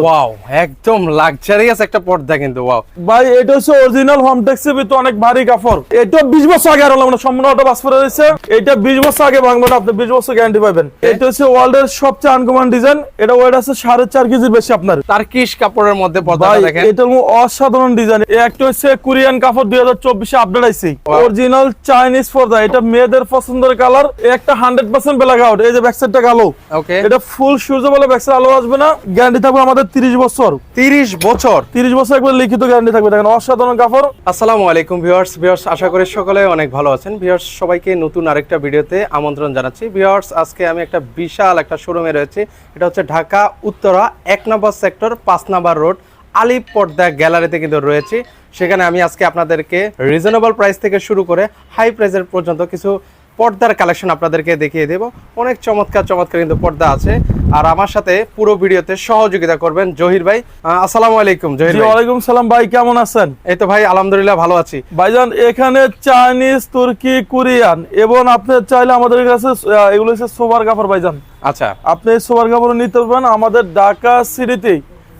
Wow একদম luxurious একটা পর্দা কিন্তু ওয়াও ভাই এটা হচ্ছে অরিজিনাল হোম ট্যাক্সের ভিতরে অনেক ভারী কাপড়। এটা বিশ বছর আগে আর মানে সম্পূর্ণ ওটা বাস করে রয়েছে এটা বিশ বছর আগে ভাঙবে না আপনি বিশ বছর গ্যারান্টি পাবেন। এটা হচ্ছে ওয়ার্ল্ড সবচেয়ে আনকমন ডিজাইন এটা ওয়েট আছে সাড়ে চার কেজির বেশি আপনার। তার্কিশ কাপড়ের মধ্যে পর্দাটা দেখেন। এটা অসাধারণ ডিজাইন একটা হচ্ছে কোরিয়ান কাপড় দুই হাজার চব্বিশে আপডেট আইছে। অরিজিনাল চাইনিজ পর্দা। এটা মেয়েদের পছন্দের কালার একটা হান্ড্রেড পার্সেন্ট ব্ল্যাক আউট এই যে ব্যাকসাইডটা কালো। ওকে এটা ফুল সূর্য বলে আলো আসবে না। গ্যারান্টি থাকবে আমাদের তিরিশ বছর। 30 বছর। তিরিশ বছর একবার লিখিত গ্যারান্টি থাকবে। দেখেন অসাধারণ কাপড় আসসালামু আলাইকুম ভিউয়ার্স। ভিউয়ার্স আশা করি সকলে অনেক ভালো আছেন। ভিউয়ার্স সবাইকে নতুন আরেকটা ভিডিওতে আমন্ত্রণ জানাচ্ছি। ভিউয়ার্স আজকে আমি একটা বিশাল একটা শোরুমে রয়েছি। এটা হচ্ছে ঢাকা উত্তরা এক নম্বর সেক্টর পাঁচ নম্বর রোড আলিপ পর্দা গ্যালারিতে কিন্তু রয়েছি। সেখানে আমি আজকে আপনাদেরকে রিজনেবল প্রাইস থেকে শুরু করে হাই প্রাইসের পর্যন্ত কিছু পর্দার কালেকশন আপনাদেরকে দেখিয়ে দেব। অনেক চমৎকার চমৎকার কিন্তু পর্দা আছে। আর আমার সাথে পুরো ভিডিওতে সহযোগিতা করবেন জহির ভাই। আসসালামু আলাইকুম জহির ভাই। ওয়ালাইকুম সালাম ভাই কেমন আছেন? এই তো ভাই আলহামদুলিল্লাহ ভালো আছি। ভাইজান এখানে চাইনিজ তুর্কি কোরিয়ান এবং আপনি চাইলে আমাদের কাছে এগুলো হচ্ছে সোবার কাপড় ভাইজান। আচ্ছা। আপনি সোবার কাপড় নিতে পারবেন আমাদের ঢাকা সিটিতেই।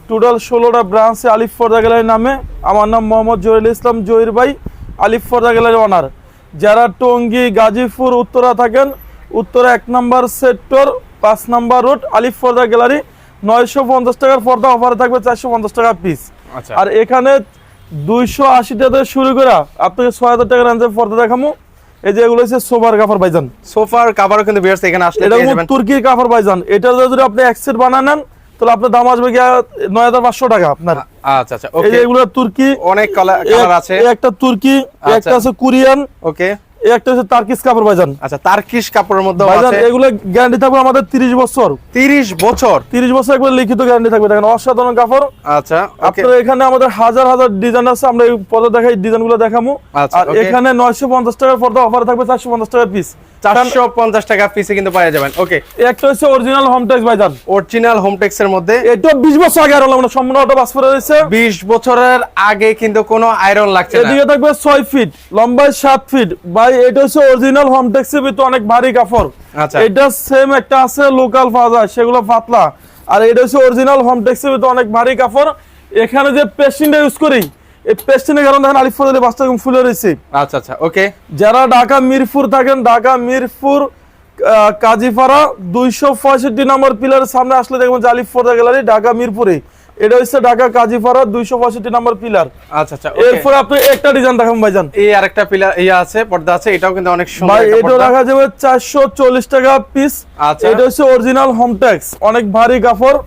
টোটাল ষোলোটা ব্রাঞ্চে আলিফ ফর্দা গ্যালারি নামে। আমার নাম মোহাম্মদ জহিরুল ইসলাম জহির ভাই আলিফ ফর্দা গ্যালারি অনার যারা টঙ্গী গাজীপুর উত্তরা থাকেন উত্তরা এক নম্বর সেক্টর পাঁচ নম্বর রোড আলিফ ফর্দা গ্যালারি নয়শো পঞ্চাশ টাকার পর্দা অফারে থাকবে চারশো পঞ্চাশ টাকা পিস আচ্ছা। আর এখানে দুইশো আশি টাকা থেকে শুরু করে আপনাকে ছয় হাজার টাকার রেঞ্জের পর্দা দেখামো। এই যে এগুলো হচ্ছে সোবার কাপড় ভাইজান। সোফার কাভারও কিন্তু এখানে আসলে এটা তুর্কির কাপড় ভাইজান। এটা যদি আপনি এক সেট বানায় নেন তাহলে আপনার দাম আসবে গিয়া নয় হাজার পাঁচশো টাকা আপনার। আচ্ছা আচ্ছা এগুলো তুর্কি অনেক কালার আছে। একটা তুর্কি এই একটা আচ্ছা। আছে কোরিয়ান। ওকে একটা হচ্ছে তার্কিস কাপড় ভাইজান। আচ্ছা তার্কিশ কাপড়ের মধ্যে ভাইজান এগুলো গ্যারান্টি থাকবে আমাদের তিরিশ বছর। 30 বছর? তিরিশ বছর একবার লিখিত গ্যারান্টি থাকবে। দেখেন অসাধারণ কাপড়। আচ্ছা আপনার এখানে আমাদের হাজার হাজার ডিজাইন আছে আমরা এই পর্দা দেখাই ডিজাইনগুলো দেখাবো আচ্ছা, আর এখানে নয়শো পঞ্চাশ টাকার পর্দা অফার থাকবে চারশো পঞ্চাশ টাকার পিস 450 টাকা পিসে কিন্তু পাওয়া যাবেন ওকে একটা হচ্ছে অরিজিনাল হোম ট্যাক্স ভাইজান। অরিজিনাল হোমটেক্স এর মধ্যে এটা বিশ বছর আগে মানে সম্পূর্ণ অটো বাস করে রয়েছে 20 বছরের আগে কিন্তু কোনো আয়রন লাগছে না। এদিকে থাকবে ছয় ফিট লম্বায় সাত ফিট ভাই এটা হচ্ছে অরিজিনাল হোম ট্যাক্সের ভিতরে অনেক ভারী কাপড়। আচ্ছা। এটা সেম একটা আছে লোকাল যায় সেগুলো পাতলা। আর এটা হচ্ছে অরিজিনাল হোম ট্যাক্সের ভিতরে অনেক ভারী কাপড়। এখানে যে পেস্টিনটা ইউজ করি এই পেস্টিনের কারণে দেখেন আলিফ ফজলে বাস্তা ফুলে রয়েছে। আচ্ছা আচ্ছা ওকে যারা ঢাকা মিরপুর থাকেন ঢাকা মিরপুর কাজীপাড়া দুইশো পঁয়ষট্টি নম্বর পিলারের সামনে আসলে দেখবেন যে আলিফ ফোর্দা গ্যালারি ঢাকা মিরপুরে। এটা হচ্ছে ঢাকা কাজীপাড়া দুইশো পঁয়ষট্টি নম্বর পিলার আচ্ছা আচ্ছা এরপরে আপনি একটা ডিজাইন ভাইজান। এই আরেকটা পিলার ইয়া আছে পর্দা আছে এটাও কিন্তু অনেক সুন্দর ভাই এটা। রাখা যাবে চারশো চল্লিশ টাকা পিস আচ্ছা। এটা হচ্ছে অরিজিনাল হোম ট্যাক্স অনেক ভারী কাপড়।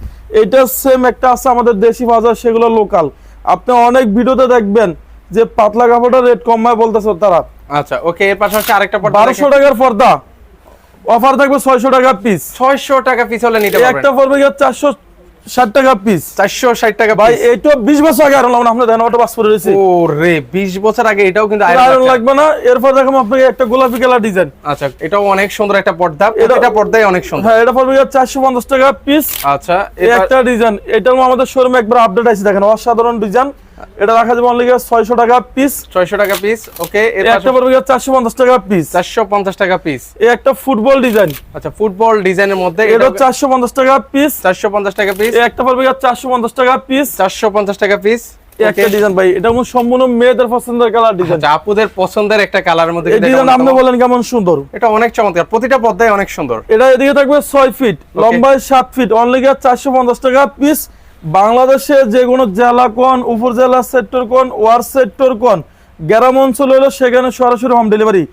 এটা সেম একটা আছে আমাদের দেশি বাজার সেগুলো লোকাল আপনি অনেক ভিডিওতে দেখবেন যে পাতলা কাপড়টা রেট কমায় বলতেছে তারা। আচ্ছা ওকে এর পাশাপাশি আরেকটা পর্দা বারোশো টাকার পর্দা। অফার থাকবে ছয়শো টাকা পিস 600 টাকা পিস হলে নিতে পারবেন। একটা পড়বে গিয়ে চারশো ষাট টাকা পিস 460 টাকা ভাই এটা বিশ বছর আগে আর হলাম আপনার দেখেন পাস করে রয়েছে ও রে 20 বছর আগে এটাও কিন্তু আয়রন আয়রন লাগবে। না এরপর দেখুন আপনাকে একটা গোলাপি কালার ডিজাইন আচ্ছা এটাও অনেক সুন্দর একটা পর্দা এটা- পর্দাই অনেক সুন্দর। হ্যাঁ এটা পড়বে চারশো পঞ্চাশ টাকা পিস আচ্ছা একটা ডিজাইন এটাও আমাদের শোরুমে একবার আপডেট আছে দেখেন অসাধারণ ডিজাইন এটা রাখা যাবে অনলি ছয়শো টাকা পিস 600 টাকা পিস ওকে এর এই একটা পড়বে চারশো পঞ্চাশ টাকা পিস 450 টাকা পিস এই একটা ফুটবল ডিজাইন আচ্ছা ফুটবল ডিজাইনের মধ্যে এটা এটা চারশো পঞ্চাশ টাকা পিস 450 টাকা পিস এই একটা পড়বে চারশো পঞ্চাশ টাকা পিস 450 টাকা পিস একটা ডিজাইন ভাই এটা সম্পূর্ণ মেয়েদের পছন্দের কালার ডিজাইন আচ্ছা আপুদের পছন্দের একটা কালারের মধ্যে এই ডিজাইন আপনি। বলেন কেমন সুন্দর। এটা অনেক চমৎকার প্রতিটা পর্দায় অনেক সুন্দর। এটা এদিকে থাকবে ছয় ফিট লম্বায় সাত ফিট অনলি গিয়ে চারশো পঞ্চাশ টাকা পিস বাংলাদেশে যে কোনো জেলা কোন উপজেলা সেক্টর কোন ওয়ার সেক্টর কোন গ্রাম অঞ্চল হলো সেখানে সরাসরি হোম ডেলিভারি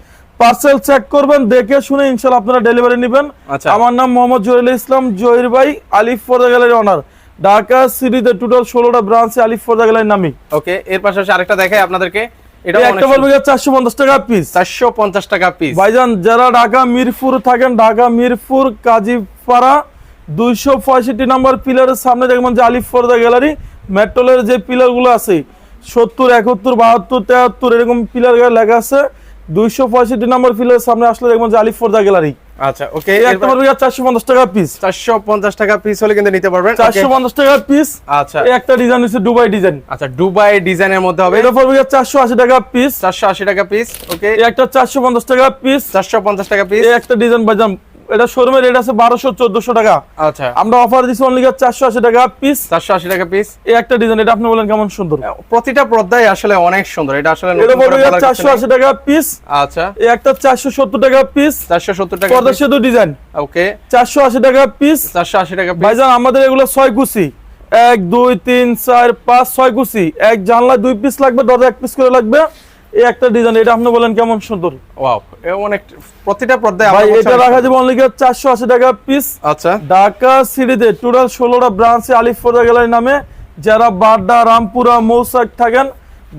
পার্সেল চেক করবেন দেখে শুনে ইনশাল্লাহ আপনারা ডেলিভারি নেবেন। আচ্ছা। আমার নাম মোহাম্মদ জহিরুল ইসলাম জহির ভাই আলিফ ফোর্দা গ্যালারি অনার ঢাকা সিটিতে টোটাল ষোলোটা ব্রাঞ্চে আলিফ ফোর্দা গ্যালারি নামি ওকে এর পাশাপাশি আরেকটা দেখাই আপনাদেরকে। এটা এই চারশো পঞ্চাশ টাকা পিস 450 টাকা পিস ভাইজান যারা ঢাকা মিরপুর থাকেন ঢাকা মিরপুর কাজীপাড়া দুইশো পঁয়ষট্টি নম্বর পিলারের সামনে দেখবেন যে আলিফ ফরদা গ্যালারি মেট্রোলের যে পিলারগুলো আছে সত্তর একাত্তর বাহাত্তর তেহাত্তর এরকম পিলার লেখা আছে দুইশো পঁয়ষট্টি নম্বর পিলারের সামনে আসলে দেখবেন যে আলিফ ফরদা গ্যালারি। আচ্ছা ওকে একটা চারশো পঞ্চাশ টাকা পিস 450 টাকা পিস হলে কিন্তু নিতে পারবেন চারশো পঞ্চাশ টাকা পিস আচ্ছা। এই একটা ডিজাইন হচ্ছে দুবাই ডিজাইন আচ্ছা দুবাই ডিজাইনের মধ্যে হবে। এটা পড়বে চারশো আশি টাকা পিস 480 টাকা পিস ওকে এই একটা চারশো পঞ্চাশ টাকা পিস 450 টাকা পিস একটা ডিজাইন ভাইজান এটা রেট আছে বারোশো চোদ্দশো টাকা। আচ্ছা। আমরা অফার দিচ্ছি অনলি চারশো আশি টাকা পিস চারশো আশি টাকা পিস এই একটা ডিজাইন এটা আপনি বলেন কেমন সুন্দর? প্রতিটা পর্দায় আসলে অনেক সুন্দর। এটা আসলে এটা নতুন করে পড়বে চারশো কিছু আশি নেই। টাকা পিস আচ্ছা। এই একটা চারশো সত্তর টাকা পিস চারশো সত্তর টাকা পর্দা সেতু ডিজাইন ওকে চারশো আশি টাকা পিস চারশো আশি টাকা পিস ভাইজান আমাদের এগুলো ছয় কুচি। এক দুই তিন চার পাঁচ ছয় কুচি। এক জানলা দুই পিস লাগবে দরজা এক পিস করে লাগবে। এই একটা ডিজাইন এটা আপনি বলেন কেমন সুন্দর? ওয়াও অনেক প্রতিটা পর্দায় ভাই এটা রাখা যাবে অনলি চারশো আশি টাকা পিস আচ্ছা। ঢাকা সিটিতে টোটাল ব্রাঞ্চে গ্যালারি নামে। যারা বাড্ডা রামপুরা মৌসাক থাকেন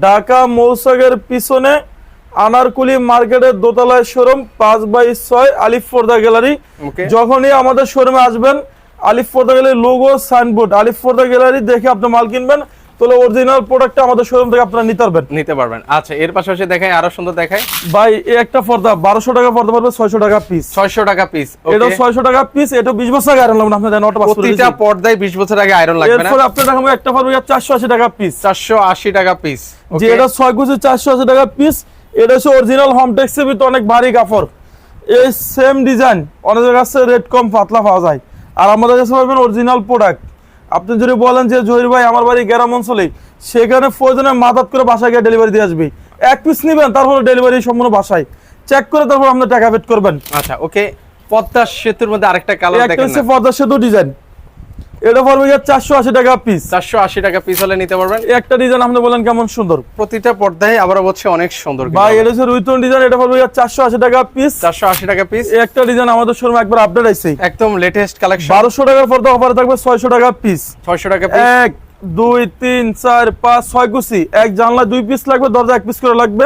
ঢাকা মৌসাকের পিছনে আনারকুলি মার্কেটের দোতলায় শোরুম পাঁচ বাই ছয় আলিফোর্দা গ্যালারি যখনই আমাদের শোরুমে আসবেন Aliforda gallery logo signboard Aliforda gallery দেখে আপনি মাল কিনবেন। তাহলে অরিজিনাল প্রোডাক্টটা আমাদের শোরুম থেকে আপনারা নিতে পারবেন। নিতে পারবেন। আচ্ছা এর পাশাপাশি দেখাই আরও সুন্দর ভাই এই একটা পর্দা বারোশো টাকা পর্দা পড়বে ছয়শো টাকা পিস ছয়শো টাকা পিস এটা ছয়শো টাকা পিস এটা বিশ বছর আগে আনলাম না, আপনি জানেন অটো প্রতিটা পর্দায় বিশ বছর আগে আয়রন লাগবে না? এরপরে আপনার দেখাবো একটা চারশো আশি টাকা পিস চারশো আশি টাকা পিস যে এটা ছয় কুচি চারশো আশি টাকা পিস এটা হচ্ছে অরিজিনাল হোম টেক্সের ভিতরে অনেক ভারী কাপড়। এই সেম ডিজাইন অনেক কাছে রেট কম পাতলা পাওয়া যায়। আর আমাদের কাছে পাবেন অরিজিনাল প্রোডাক্ট আপনি যদি বলেন যে জহির ভাই আমার বাড়ি গ্রাম অঞ্চলে সেখানে প্রয়োজনে মাদাত করে বাসায় গিয়ে ডেলিভারি দিয়ে আসবে। এক পিস নেবেন তারপরে ডেলিভারি সম্পূর্ণ বাসায়। চেক করে তারপর আপনি টাকা পেড করবেন। আচ্ছা ওকে পদ্মা সেতুর মধ্যে আরেকটা কালার দেখেন পদ্মা সেতু ডিজাইন এটা পড়বে চারশো আশি টাকা পিস চারশো আশি টাকা পিস হলে নিতে পারবেন। একটা ডিজাইন আপনি বলেন কেমন সুন্দর? প্রতিটা পর্দায় আবার হচ্ছে অনেক সুন্দর ভাই এটা হচ্ছে রুইতন ডিজাইন এটা পড়বে চারশো আশি টাকা পিস চারশো আশি টাকা পিস একটা ডিজাইন আমাদের শোরুমে একবার আপডেট আইছে। একদম লেটেস্ট কালেকশন বারোশো টাকার পর্দা অফারে থাকবে ছয়শো টাকা পিস ছয়শো টাকা পিস এক দুই তিন চার পাঁচ ছয় কুচি। এক জানলা দুই পিস লাগবে দরজা এক পিস করে লাগবে।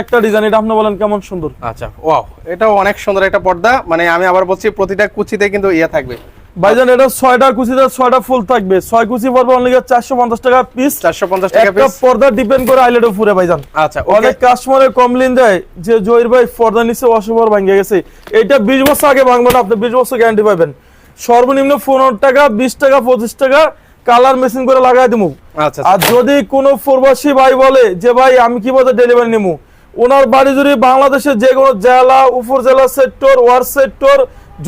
একটা ডিজাইন এটা আপনি বলেন কেমন সুন্দর? আচ্ছা ওয়াও এটাও অনেক সুন্দর একটা পর্দা। মানে আমি আবার বলছি প্রতিটা কুচিতে কিন্তু ইয়ে থাকবে। ভাইজান এটা ছয়টা কুচিতে ছয়টা ফুল থাকবে। ছয় কুচি পড়বে অনলি চারশো পঞ্চাশ টাকা পিস চারশো পঞ্চাশ টাকা পর্দা ডিপেন্ড করে আইলেটও ফুরে ভাইজান। আচ্ছা অনেক কাস্টমারে কমপ্লেন দেয় যে জহির ভাই পর্দা নিচে অশুভর ভাঙে গেছে। এইটা বিশ বছর আগে ভাঙবে না আপনি বিশ বছর গ্যারান্টি পাবেন। সর্বনিম্ন পনেরো টাকা বিশ টাকা পঁচিশ টাকা কালার মেশিন করে লাগাই দেবো আচ্ছা আর যদি কোনো প্রবাসী ভাই বলে যে ভাই আমি কীভাবে ডেলিভারি নেব ওনার বাড়ি যদি বাংলাদেশের যে কোনো জেলা উপজেলা সেক্টর ওয়ার্ড সেক্টর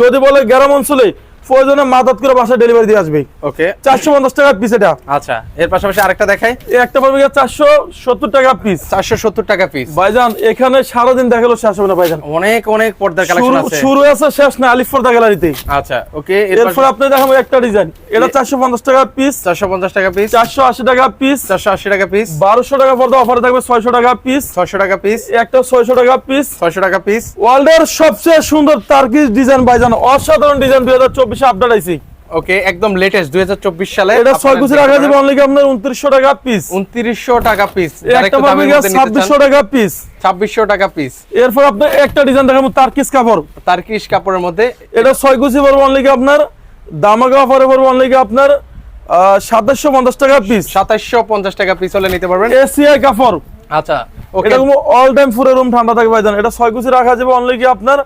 যদি বলে গ্রাম অঞ্চলে প্রয়োজনে মাদাত করে বাসায় ডেলিভারি দিয়ে আসবে ওকে চারশো পঞ্চাশ টাকা পিস এটা আচ্ছা এর পাশাপাশি আরেকটা দেখাই একটা পাবে চারশো সত্তর টাকা পিস চারশো সত্তর টাকা পিস ভাইজান এখানে সারাদিন দেখাল শেষ হবে না ভাইজান অনেক অনেক পর্দার কালেকশন আছে শুরু আছে শেষ না আলিফর্দা গ্যালারিতে আচ্ছা ওকে এর এরপর আপনি দেখাবো একটা ডিজাইন এটা চারশো পঞ্চাশ টাকা পিস চারশো পঞ্চাশ টাকা পিস চারশো আশি টাকা পিস চারশো আশি টাকা পিস বারোশো টাকা পর্দা অফারে থাকবে ছয়শো টাকা পিস ছয়শো টাকা পিস একটা ছয়শো টাকা পিস ছয়শো টাকা পিস ওয়ার্ল্ডের সবচেয়ে সুন্দর তার্কিশ ডিজাইন ভাইজান অসাধারণ ডিজাইন দুই হাজার চব্বিশে আপডেট আইছি। ওকে একদম লেটেস্ট দুই হাজার চব্বিশ সালে এটা ছয় কুচি রাখা যাবে অনলি আপনার টাকা পিস টাকা পিস একটা পাবে ছাব্বিশশো টাকা পিস ছাব্বিশশো টাকা পিস এরপর আপনার একটা ডিজাইন দেখাবো কাপড়। কাপড়ের মধ্যে এটা পড়ব অনলি আপনার দামাগা অফারে পড়ব অনলি আপনার সাতাশশো পঞ্চাশ টাকা পিস টাকা পিস হলে নিতে পারবেন। এসিআই কাপড়। আচ্ছা ওকে। এটা অল টাইম পুরো রুম ঠান্ডা থাকবে ভাইজান। এটা ছয় কুচি রাখা যাবে অনলি কি আপনার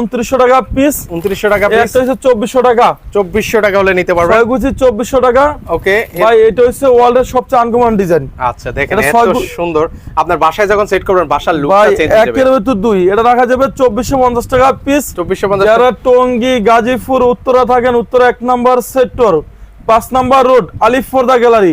উনত্রিশশো টাকা পিস উনত্রিশশো টাকা পিস একটা হচ্ছে চব্বিশশো টাকা। চব্বিশশো টাকা হলে নিতে ছয় কুচি চব্বিশশো টাকা। ওকে ভাই এটা হচ্ছে ওয়ার্ল্ডের সবচেয়ে আনকমন ডিজাইন আচ্ছা দেখেন এত সুন্দর। আপনার বাসায় যখন সেট করবেন বাসার লুকটা চেঞ্জ হয়ে একের ভিতর দুই। এটা রাখা যাবে চব্বিশশো পঞ্চাশ টাকা পিস যারা টঙ্গী গাজীপুর উত্তরা থাকেন উত্তরা এক নাম্বার সেক্টর পাঁচ number road Aliforda gallery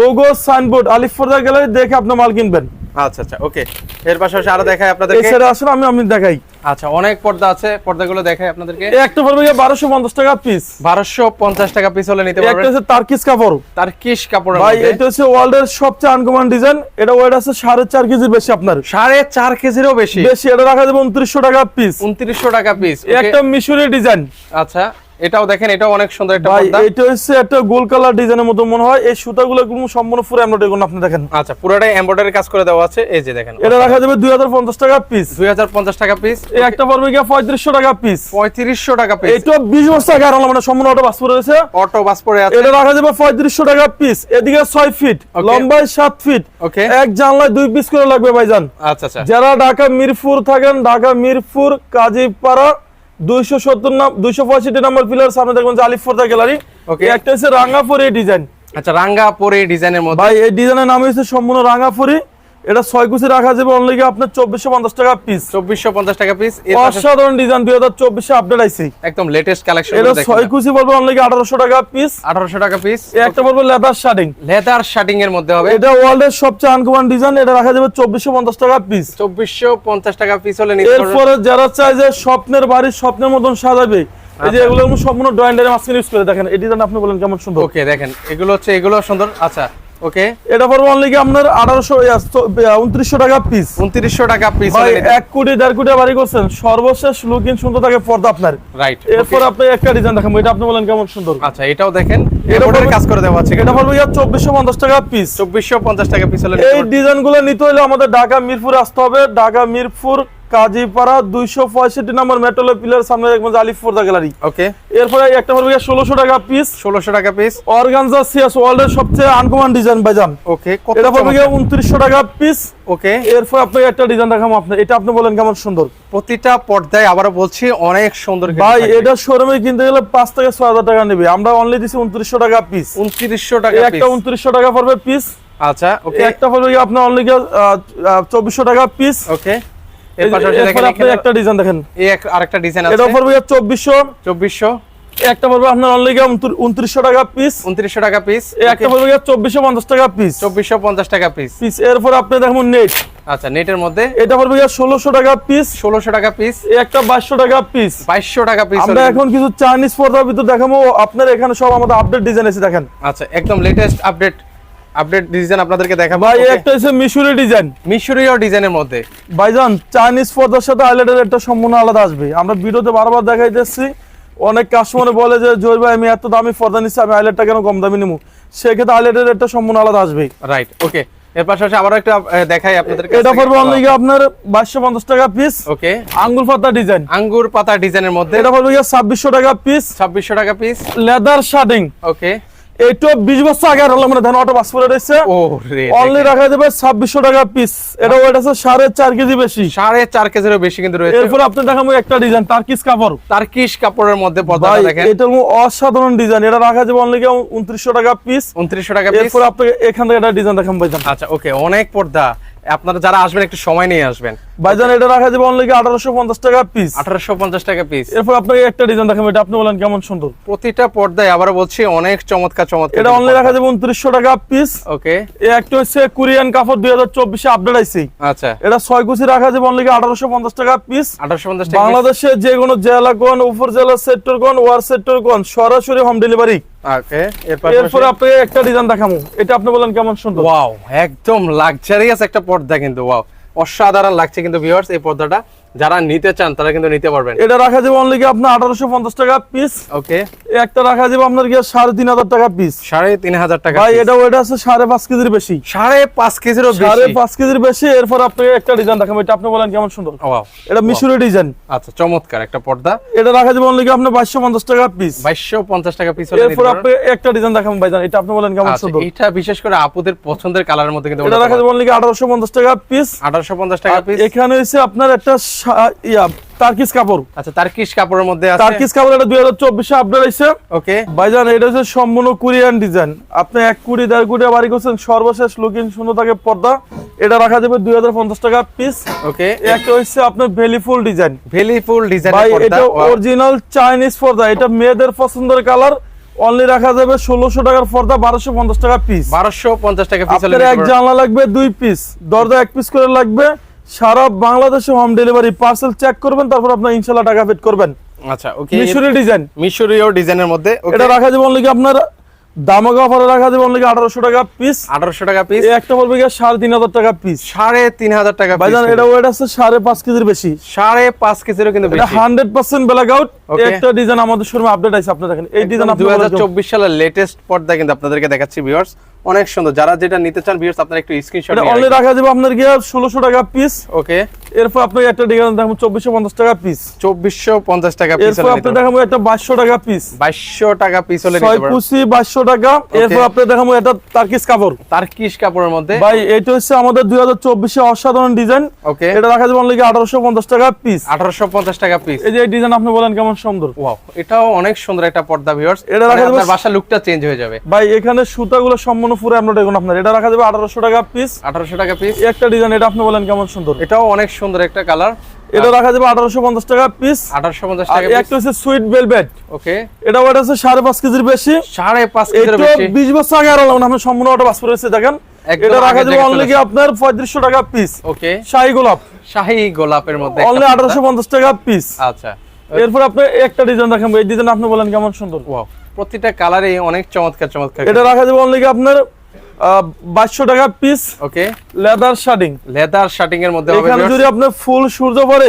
logo signboard Aliforda gallery দেখে আপনি মাল কিনবেন। আচ্ছা আচ্ছা ওকে। এর পাশাপাশি আরও দেখাই এই আপনাদেরকে আসলে আমি আমি দেখাই। আচ্ছা অনেক পর্দা আছে পর্দাগুলো দেখাই আপনাদেরকে। একটা পড়বে বারোশো পঞ্চাশ টাকা পিস বারোশো পঞ্চাশ টাকা পিস হলে নিতে একটা পারবেন। হচ্ছে তার্কিস কাপড়। তার কিস কাপড় ভাই এটা হচ্ছে ওয়ার্ল্ডের সবচেয়ে আনকমন ডিজাইন এটা ওয়েট আছে সাড়ে চার কেজির বেশি আপনার। সাড়ে চার কেজিরও বেশি। বেশি এটা রাখা যাবে উনত্রিশশো টাকা পিস উনত্রিশশো টাকা পিস একটা মিশরি ডিজাইন আচ্ছা। এটাও দেখেন এটাও অনেক সুন্দর একটা ভাই পর্দা। এটা হচ্ছে একটা গোল কালার ডিজাইনের মতো মনে হয়। এই সুতাগুলো একদম সম্পূর্ণ পুরো এমব্রয়ডারি করুন আপনি দেখেন। আচ্ছা পুরোটাই এমব্রয়ডারি কাজ করে দেওয়া আছে। এই যে দেখেন এটা রাখা যাবে দুই হাজার পঞ্চাশ টাকা পিস দুই হাজার পঞ্চাশ টাকা পিস এই একটা পড়বে গিয়ে পঁয়ত্রিশশো টাকা পিস পঁয়ত্রিশশো টাকা পিস এটা বিশ বছর আগে আরও মানে সম্পূর্ণ অটো বাস রয়েছে। অটো বাস পরে আছে। এটা রাখা যাবে পঁয়ত্রিশশো টাকা পিস এদিকে ছয় ফিট Okay. লম্বায় সাত ফিট ওকে এক জানলায় দুই পিস করে লাগবে ভাইজান। আচ্ছা আচ্ছা। যারা ঢাকা মিরপুর থাকেন ঢাকা মিরপুর কাজীপাড়া দুইশো সত্তর দুইশো পঁয়ষট্টি নম্বর পিলার সামনে দেখবেন যে গ্যালারি. একটা হচ্ছে রাঙ্গাপুরি ডিজাইন আচ্ছা রাঙ্গাপুরি পরে ডিজাইনের মধ্যে। ভাই এই ডিজাইনের নাম হচ্ছে সম্পূর্ণ রাঙ্গাপুরি এটা ছয় কুচি রাখা যাবে অনলি আপনার চব্বিশশো পঞ্চাশ টাকা পিস চব্বিশশো পঞ্চাশ টাকা পিস অসাধারণ ডিজাইন দুই হাজার চব্বিশে আপডেট আইছে। একদম লেটেস্ট কালেকশন এটা ছয় কুচি অনলি আঠারোশো টাকা পিস আঠারোশো টাকা পিস একটা পড়বে লেদার শার্টিং লেদার শার্টিং এর মধ্যে হবে। এটা ওয়ার্ল্ডের সবচেয়ে আনকমন ডিজাইন এটা রাখা যাবে চব্বিশশো পঞ্চাশ টাকা পিস চব্বিশশো পঞ্চাশ টাকা পিস হলে এরপরে যারা চায় যে স্বপ্নের বাড়ি স্বপ্নের মতন সাজাবে এই যে এগুলো এগুলো সম্পূর্ণ ড্রয়িং মাঝখানে ইউজ করে দেখেন এই ডিজাইন আপনি বলেন কেমন সুন্দর। ওকে দেখেন এগুলো হচ্ছে এগুলো সুন্দর। আচ্ছা ওকে এটা পড়বে অনলি কি আপনার আঠারোশো উনত্রিশশো টাকা পিস উনত্রিশশো টাকা পিস ভাই এক কোটি দেড় কোটি বাড়ি করছেন। সর্বশেষ সুন্দর থাকে পর্দা আপনার। রাইট এরপর আপনি একটা ডিজাইন দেখাবো। এটা আপনি বলেন কেমন সুন্দর। আচ্ছা এটাও দেখেন। কাজ করে দেওয়া আছে। এটা পড়বে চব্বিশশো পঞ্চাশ টাকা পিস চব্বিশশো পঞ্চাশ টাকা পিস হলে এই ডিজাইনগুলো নিতে হলে আমাদের ঢাকা মিরপুর আসতে হবে। ঢাকা মিরপুর কাজীপাড়া দুইশো পঁয়ষট্টি নম্বর মেট্রোল পিলার সামনে দেখবেন আলিফ ফোর্দা গ্যালারি। ওকে। এরপরে একটা পড়বে ষোলোশো টাকা পিস ষোলোশো টাকা পিস অর্গানজা সিএস ওয়ার্ল্ডের সবচেয়ে আনকমন ডিজাইন ভাইজান। ওকে এটা পড়বে উনত্রিশশো টাকা পিস ওকে। এরপর আপনাকে একটা ডিজাইন আপনার এটা আপনি বলেন কেমন সুন্দর। প্রতিটা পর্দায় আবারও বলছি অনেক সুন্দর ভাই এটা শোরুমে কিনতে গেলে পাঁচ থেকে ছয় হাজার টাকা নেবে। আমরা অনলি দিচ্ছি উনত্রিশশো টাকা পিস উনত্রিশশো টাকা একটা উনত্রিশশো টাকা পড়বে পিস আচ্ছা ওকে। একটা পড়বে আপনার অনলি চব্বিশশো টাকা পিস ওকে। এর পাশাপাশি দেখেন এখানে একটা ডিজাইন দেখেন। এই আরেকটা ডিজাইন এটা পড়বে চব্বিশশো। চব্বিশশো। একটা পড়বে আপনার অনলি উনত্রিশশো টাকা পিস উনত্রিশশো টাকা পিস একটা পড়বে চব্বিশশো পঞ্চাশ টাকা পিস চব্বিশশো পঞ্চাশ টাকা পিস পিস এরপর আপনি দেখুন নেট আচ্ছা নেটের মধ্যে? এটা পড়বে ষোলোশো টাকা পিস ষোলোশো টাকা পিস একটা বাইশশো টাকা পিস বাইশশো টাকা পিস আমরা এখন কিছু চাইনিজ পর্দার ভিতর দেখাবো। আপনার এখানে সব আমাদের আপডেট ডিজাইন এসে দেখেন। আচ্ছা একদম লেটেস্ট আপডেট আপডেট ডিজাইন আপনাদেরকে দেখাবো। ভাই একটা হচ্ছে মিশরি ডিজাইন মিশরীয় ডিজাইনের মধ্যে। ভাইজান চাইনিজ পর্দার সাথে হাইলাইটের একটা সম্পূর্ণ আলাদা আসবে। আমরা ভিডিওতে বারবার দেখাইতেছি অনেক কাস্টমার বলে যে জয় ভাই আমি এত দামি পর্দা নিচ্ছি আমি হাইলাইটটা কেন কম দামি নিবো? সেক্ষেত্রে হাইলাইটের একটা সম্পূর্ণ আলাদা আসবে। রাইট ওকে এর পাশাপাশি আবারও একটু দেখাই আপনাদেরকে। এটা পড়বে অনলি আপনার বাইশশো পঞ্চাশ টাকা পিস ওকে আঙ্গুল পাতা ডিজাইন আঙ্গুর পাতা ডিজাইনের মধ্যে। এটা পড়বে টাকা পিস ছাব্বিশশো টাকা পিস লেদার শার্টিং ওকে এইটা বিশ বছর আগে হলো মানে ধান অটো পাস করে রয়েছে অনলি রাখা যাবে ছাব্বিশশো টাকা পিস এটা আছে সাড়ে চার কেজি বেশি। সাড়ে চার কেজিরও বেশি কিন্তু রয়েছে। এরপর আপনি দেখাবো একটা ডিজাইন টার্কিস কাপড়। তার্কিশ কাপড়ের মধ্যে পর্দা দেখেন। এটা হলো অসাধারণ ডিজাইন এটা রাখা যাবে অনলি উনত্রিশশো টাকা পিস উনত্রিশশো টাকা পিস এরপর আপনি এখান থেকে একটা ডিজাইন দেখাবো আচ্ছা ওকে অনেক পর্দা। আপনারা যারা আসবেন একটু সময় নিয়ে আসবেন। ভাইজান এটা রাখা যাবে অনলি আঠারোশো পঞ্চাশ টাকা পিস আঠারোশো পঞ্চাশ টাকা পিস এরপর আপনাকে একটা ডিজাইন দেখাবো এটা আপনি বলেন কেমন সুন্দর। প্রতিটা পর্দায় আবার বলছি অনেক চমৎকার চমৎকার এটা অনলি রাখা যাবে উনত্রিশশো টাকা পিস ওকে এই একটা হচ্ছে কোরিয়ান কাপড় দুই হাজার চব্বিশে আপডেট আইছে। আচ্ছা। এটা ছয় কুচি রাখা যাবে অনলি আঠারোশো পঞ্চাশ টাকা পিস আঠারোশো পঞ্চাশ টাকা piece। বাংলাদেশে যে কোনো জেলা কোন উপজেলা সেক্টর কোন ওয়ার সেক্টর কোন সরাসরি হোম ডেলিভারি ওকে এরপরে আপনি একটা ডিজাইন দেখামু। এটা আপনি বলেন কেমন সুন্দর? ওয়াও একদম লাক্সারিয়াস একটা পর্দা কিন্তু ওয়াও। অসাধারণ লাগছে কিন্তু ভিউয়ার্স এই পর্দাটা। যারা নিতে চান তারা কিন্তু নিতে পারবেন। এটা রাখা যাবে অনলি কি আপনার আঠারোশো পঞ্চাশ টাকা পিস ওকে একটা রাখা যাবে আপনার গিয়ে সাড়ে তিন হাজার টাকা পিস সাড়ে তিন হাজার টাকা ভাই এটা ওইটা আছে সাড়ে পাঁচ কেজির বেশি। সাড়ে পাঁচ কেজিরও সাড়ে পাঁচ কেজির বেশি এরপর আপনাকে একটা ডিজাইন দেখাবো এটা আপনি বলেন কেমন সুন্দর। ওয়াও এটা মিশরি ডিজাইন আচ্ছা চমৎকার একটা পর্দা। এটা রাখা যাবে অনলি কি আপনার বাইশশো পঞ্চাশ টাকা পিস বাইশশো পঞ্চাশ টাকা পিস এরপর আপনি একটা ডিজাইন দেখাবো ভাইজান এটা আপনি বলেন কেমন আচ্ছা, সুন্দর। এটা বিশেষ করে আপুদের পছন্দের কালারের মধ্যে কিন্তু এটা রাখা যাবে অনলি কি আঠারোশো পঞ্চাশ টাকা পিস আঠারোশো পঞ্চাশ টাকা পিস এখানে হচ্ছে আপনার একটা ইয়া কাপড়। আচ্ছা তার্কিশ কাপড়ের মধ্যে আছে। টার্কিস কাপড় এটা দুই হাজার আপডেট হয়েছে। ওকে ভাইজান এটা হচ্ছে সম্পূর্ণ কোরিয়ান ডিজাইন আপনি এক কোটি দেড় কোটি বাড়ি করছেন সর্বশেষ লুকিং সুন্দর থাকে পর্দা। এটা রাখা যাবে দুই হাজার পঞ্চাশ টাকা পিস ওকে একটা হচ্ছে আপনার ডিজাইন ভাই এটা অরিজিনাল চাইনিজ পর্দা। এটা মেয়েদের পছন্দের কালার অনলি রাখা যাবে ষোলোশো টাকার পর্দা বারোশো পঞ্চাশ টাকা পিস বারোশো পঞ্চাশ টাকা পিস আপনার এক জানলা লাগবে দুই পিস দরজা এক পিস করে লাগবে। সারা বাংলাদেশে হোম ডেলিভারি পার্সেল চেক করবেন তারপর আপনার ইনশাল্লাহ টাকা পেড করবেন। আচ্ছা ওকে মিশরি ডিজাইন মিশরীয় ডিজাইনের মধ্যে এটা রাখা যাবে অনলি আপনার দামাগা অফারে রাখা যাবে অনলি আঠারোশো টাকা পিস আঠারোশো টাকা পিস একটা বলবে তিন হাজার টাকা পিস সাড়ে তিন হাজার টাকা piece ভাইজান এটা ওয়েট আছে সাড়ে পাঁচ কেজির বেশি। সাড়ে পাঁচ কেজিরও কিন্তু এটা বেশি। হান্ড্রেড পার্সেন্ট ব্ল্যাক আউট একটা ডিজাইন আমাদের শোরুমে আপডেট আছে আপনি দেখেন। এই ডিজাইন দুই হাজার চব্বিশ সালের লেটেস্ট পর্দা কিন্তু আপনাদেরকে দেখাচ্ছি ভিউয়ার্স অনেক সুন্দর। যারা যেটা নিতে চান ভিউয়ার্স আপনারা একটু স্ক্রিনশট অনলি রাখা যাবে আপনার গিয়ে 1600 টাকা পিস ওকে এরপর আপনি একটা ডিজাইন দেখব চব্বিশশো পঞ্চাশ টাকা পিস চব্বিশশো পঞ্চাশ টাকা এরপর আপনি দেখাবো একটা বাইশশো টাকা পিস বাইশশো টাকা পিস হলে ছয় কুচি বাইশশো টাকা। এরপর আপনি দেখাবো এটা তার্কিস কাপড়। তার্কিশ কাপড়ের মধ্যে। ভাই এটা হচ্ছে আমাদের দুই হাজার চব্বিশে অসাধারণ ডিজাইন। ওকে এটা রাখা যাবে অনলি আঠারোশো পঞ্চাশ টাকা পিস আঠারোশো পঞ্চাশ টাকা পিস এই যে ডিজাইন আপনি বলেন কেমন সুন্দর। ওয়াও এটাও অনেক সুন্দর একটা পর্দা ভিউয়ার্স এটা এটা রাখা যাবে- বাসা লুকটা চেঞ্জ হয়ে যাবে। ভাই এখানে সুতাগুলো সম্পূর্ণ পুরো এমনটা দেখুন আপনার। এটা রাখা যাবে আঠারোশো টাকা পিস আঠারোশো টাকা পিস একটা ডিজাইন এটা আপনি বলেন কেমন সুন্দর। এটাও অনেক সুন্দর একটা কালার। এটা রাখা যাবে আঠারোশো পঞ্চাশ টাকা পিস আঠারোশো পঞ্চাশ টাকা একটা হচ্ছে সুইট বেলভেট ওকে। এটা ওটা হচ্ছে সাড়ে পাঁচ কেজির বেশি। সাড়ে পাঁচ কেজির বেশি। বিশ বছর আগে আরও আমরা সম্পূর্ণ ওটা বাস করেছি দেখেন। এটা রাখা যাবে অনলি আপনার পঁয়ত্রিশশো টাকা পিস ওকে। শাহী গোলাপ। শাহী গোলাপের মধ্যে অনলি আঠারোশো পঞ্চাশ টাকা পিস আচ্ছা। এরপর আপনি একটা ডিজাইন দেখাবো। এই ডিজাইন আপনি বলেন কেমন সুন্দর। প্রতিটা কালারে অনেক চমৎকার চমৎকার। এটা রাখা যাবে অনলি আপনার বাইশশো টাকা piece okay leather shirting leather shirting এর মধ্যে এখানে যদি আপনার ফুল সূর্য পরে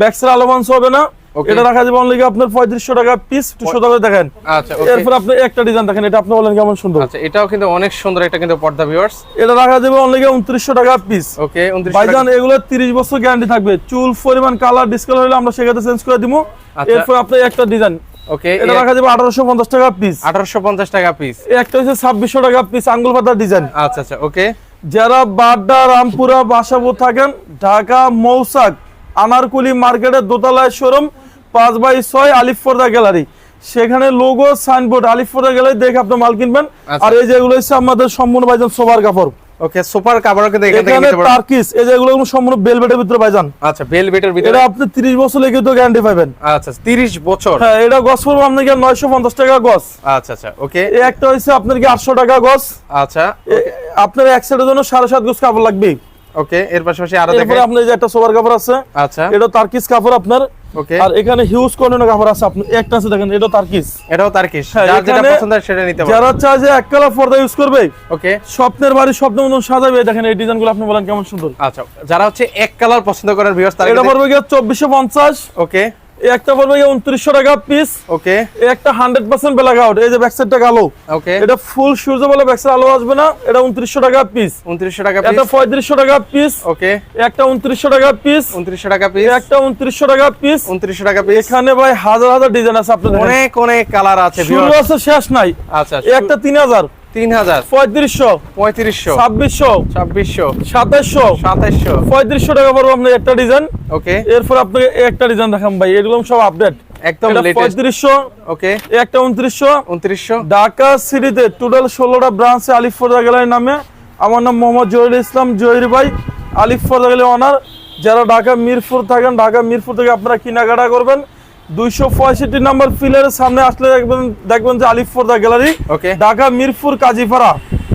ব্যাক্সের আলোমাংস হবে না। এটা রাখা যাবে অনলি আপনার পঁয়ত্রিশশো টাকা পিস একটু সোজা দেখেন। আচ্ছা এরপর আপনি একটা ডিজাইন দেখেন এটা আপনি বলেন কেমন সুন্দর। আচ্ছা এটাও কিন্তু অনেক সুন্দর একটা কিন্তু পর্দা ভিউয়ার্স এটা রাখা যাবে অনলি উনত্রিশশো টাকা পিস ওকে 29 ভাইজান এগুলো 30 বছর গ্যারান্টি থাকবে। চুল পরিমাণ কালার ডিসকালার হলে আমরা সেক্ষেত্রে চেঞ্জ করে দিব। আচ্ছা। এরপর আপনি একটা ডিজাইন ওকে এটা রাখা যাবে 1850 টাকা পিস 1850 টাকা পিস একটা হচ্ছে 2600 টাকা পিস আঙ্গুল পাতার ডিজাইন আচ্ছা আচ্ছা ওকে যারা বাড্ডা রামপুরা বাসাবো থাকেন ঢাকা মৌসাক আনারকুলি মার্কেটের দোতলায় শোরুম পাঁচ বাই ছয় আলিফর্দা গ্যালারি সেখানে লোগো সাইনবোর্ড আলিফর্দা গ্যালারি দেখে আপনি মাল কিনবেন। আচ্ছা। আর এই যেগুলো হচ্ছে আমাদের সম্পূর্ণ ভাইজান সোবার কাপড়। ওকে সুপার কভার কিন্তু এখান থেকে নিতে পারবেন টার্কিস এই যেগুলো সম্পূর্ণ বেলভেটের ভিতরে ভাইজান। আচ্ছা বেলভেটের ভিতরে। এটা আপনি 30 বছর লেগে তো গ্যারান্টি পাবেন আচ্ছা 30 বছর। হ্যাঁ এটা গছ পড়ব আপনার কি নয়শো পঞ্চাশ টাকা গছ? আচ্ছা আচ্ছা ওকে। এই একটা হচ্ছে আপনার কি আটশো টাকা গছ? আচ্ছা আপনার এক সেটের জন্য সাড়ে সাত গজ কাপড় লাগবে ওকে এর পাশাপাশি আরও দেখেন। এরপরে আপনার যে একটা সোবার কাপড় আছে আচ্ছা। এটা তার্কিস কাপড় আপনার। ওকে আর এখানে হিউজ কাপড় আছে আপনি একটা আছে দেখেন এটা তার্কিস এটাও হ্যাঁ, যার যেটা পছন্দ সেটা নিতে পারেন যারা চায় যে এক কালার পর্দা ইউজ করবে ওকে স্বপ্নের বাড়ি স্বপ্ন মতন সাজাবে দেখেন এই ডিজাইনগুলো আপনি বলেন কেমন সুন্দর। আচ্ছা যারা হচ্ছে এক কালার পছন্দ করেন ভিউয়ার্স তারা এটা পড়বে গিয়ে চব্বিশশো পঞ্চাশ। ওকে একটা পড়বে গিয়ে উনত্রিশশো টাকা পিস ওকে একটা হান্ড্রেড পার্সেন্ট ব্ল্যাক আউট এই যে ব্যাক সাইডটা কালো। ওকে এটা ফুল সূর্য বলে ব্যাক সাইড আলো আসবে না। এটা উনত্রিশশো টাকা পিস 2900 টাকা পিস টাকা পিস ওকে একটা উনত্রিশশো টাকা পিস 2900 টাকা পিস একটা উনত্রিশশো টাকা পিস 2900 টাকা পিস এখানে ভাই হাজার হাজার ডিজাইন আছে আপনাদের অনেক অনেক কালার আছে শুরু আছে শেষ নাই। আচ্ছা এই একটা তিন হাজার 3000 পঁয়ত্রিশশো। 3500 ছাব্বিশশো। 2600 সাতাশশো। 2700 পঁয়ত্রিশশো টাকা পড়ব আপনার একটা ডিজাইন। ওকে। এরপর আপনাকে একটা ডিজাইন দেখাম ভাই এগুলো সব আপডেট একদম পঁয়ত্রিশশো ওকে। একটা উনত্রিশশো। 2900 ঢাকা সিটিতে টোটাল ষোলোটা ব্রাঞ্চে আলিফ ফোর্দা গ্যালারির নামে। আমার নাম মোহাম্মদ জহিরুল ইসলাম জহির ভাই আলিফ ফোর্দা গ্যালারি অনার যারা ঢাকা মিরপুর থাকেন ঢাকা মিরপুর থেকে আপনারা কেনাকাটা করবেন। দুইশো পঁয়ষট্টি নাম্বার ফিলারের সামনে আসলে দেখবেন দেখবেন যে Alif Forda gallery. Okay. Dhaka Mirpur Kazipara.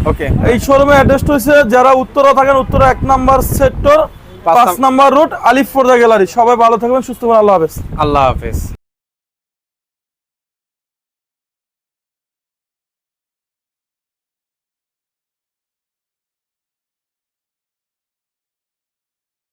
Okay. এই শোরুমে অ্যাড্রেস হয়েছে যারা উত্তরা থাকেন উত্তরা এক নাম্বার সেক্টর পাঁচ পাঁচ নাম্বার রোড আলিফ ফোর্দা গ্যালারি। সবাই ভালো থাকবেন সুস্থ আল্লাহ হাফেজ। আল্লাহ হাফেজ।